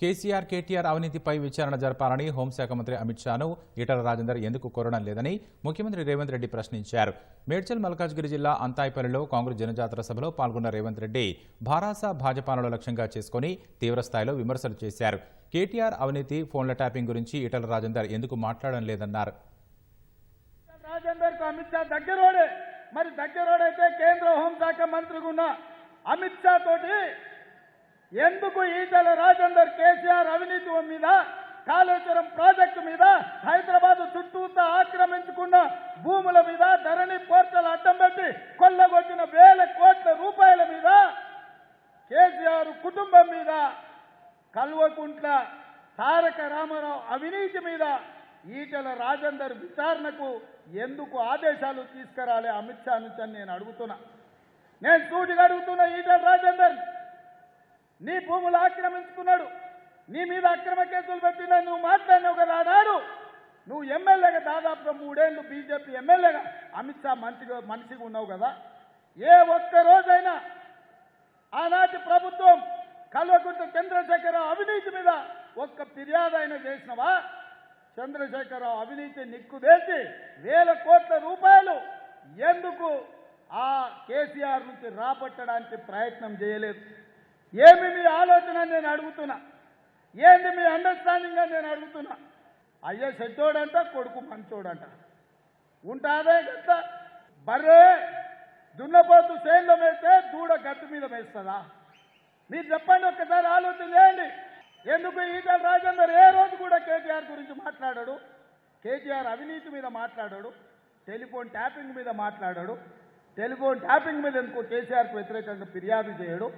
కేసీఆర్ కేటీఆర్ అవినీతిపై విచారణ జరపాలని హోంశాఖ మంత్రి అమిత్ షాను ఈటల రాజేందర్ ఎందుకు కోరడం లేదని ముఖ్యమంత్రి రేవంత్ రెడ్డి ప్రశ్నించారు. మేడ్చల్ మల్కాజ్గిరి జిల్లా అంతాయిపల్లిలో కాంగ్రెస్ జనజాతర సభలో పాల్గొన్న రేవంత్ రెడ్డి భారాస భాజపాలను లక్ష్యంగా చేసుకుని తీవ్రస్థాయిలో విమర్శలు చేశారు. కేటీఆర్ అవినీతి ఫోన్ల ట్యాపింగ్ గురించి ఈటల రాజేందర్ ఎందుకు మాట్లాడడం లేదన్నారు. మరి దగ్గరోడైతే కేంద్ర హోంశాఖ మంత్రిగా ఉన్న అమిత్ షా తోటి ఎందుకు ఈటల రాజేందర్ కేసీఆర్ అవినీతి మీద కాళేశ్వరం ప్రాజెక్టు మీద హైదరాబాద్ చుట్టూతా ఆక్రమించుకున్న భూముల మీద ధరణి పోర్టల్ అడ్డం పెట్టి కొల్లగొట్టిన వేల కోట్ల రూపాయల మీద కేసీఆర్ కుటుంబం మీద కల్వకుంట్ల తారక రామారావు అవినీతి మీద ఈటల రాజేందర్ విచారణకు ఎందుకు ఆదేశాలు తీసుకురాలే అమిత్ షా నుంచి అని నేను అడుగుతున్నా. నేను సూటిగా అడుగుతున్నా ఈటల రాజేందర్ నీ భూములు ఆక్రమించుకున్నాడు. నీ మీద అక్రమ కేసులు పెట్టినా నువ్వు మాట్లాడినావు కదా ఆనాడు నువ్వు ఎమ్మెల్యేగా దాదాపుగా మూడేళ్ళు బీజేపీ ఎమ్మెల్యేగా. అమిత్ షా మంచిగా మనిషిగా ఉన్నావు కదా. ఏ ఒక్క రోజైనా ఆనాటి ప్రభుత్వం కల్వకుంట చంద్రశేఖరరావు అవినీతి మీద ఒక్క ఫిర్యాదు అయినా చేసినవా? చంద్రశేఖరరావు అవినీతి నిక్కుదేసి వేల కోట్ల రూపాయలు ఎందుకు ఆ కేసీఆర్ నుంచి రాబట్టడానికి ప్రయత్నం చేయలేదు? ఏమి మీ ఆలోచన నేను అడుగుతున్నా? ఏంది మీ అండర్స్టాండింగ్ అని నేను అడుగుతున్నా? అయ్యే చెడ్డోడంట కొడుకు మంచోడంట. ఉంటాదే గట్ట? బర్రే దున్నపోతు చేనులో వేస్తే దూడ గట్టు మీద వేస్తుందా మీరు చెప్పండి ఒక్కసారి ఆలోచన చేయండి. ఎందుకు ఈటల రాజేందర్ ఏ రోజు కూడా కేటీఆర్ గురించి మాట్లాడాడు? కేటీఆర్ అవినీతి మీద మాట్లాడాడు టెలిఫోన్ ట్యాపింగ్ మీద మాట్లాడాడు టెలిఫోన్ ట్యాపింగ్ మీద ఎందుకు కేసీఆర్కు వ్యతిరేకంగా ఫిర్యాదు చేయడు?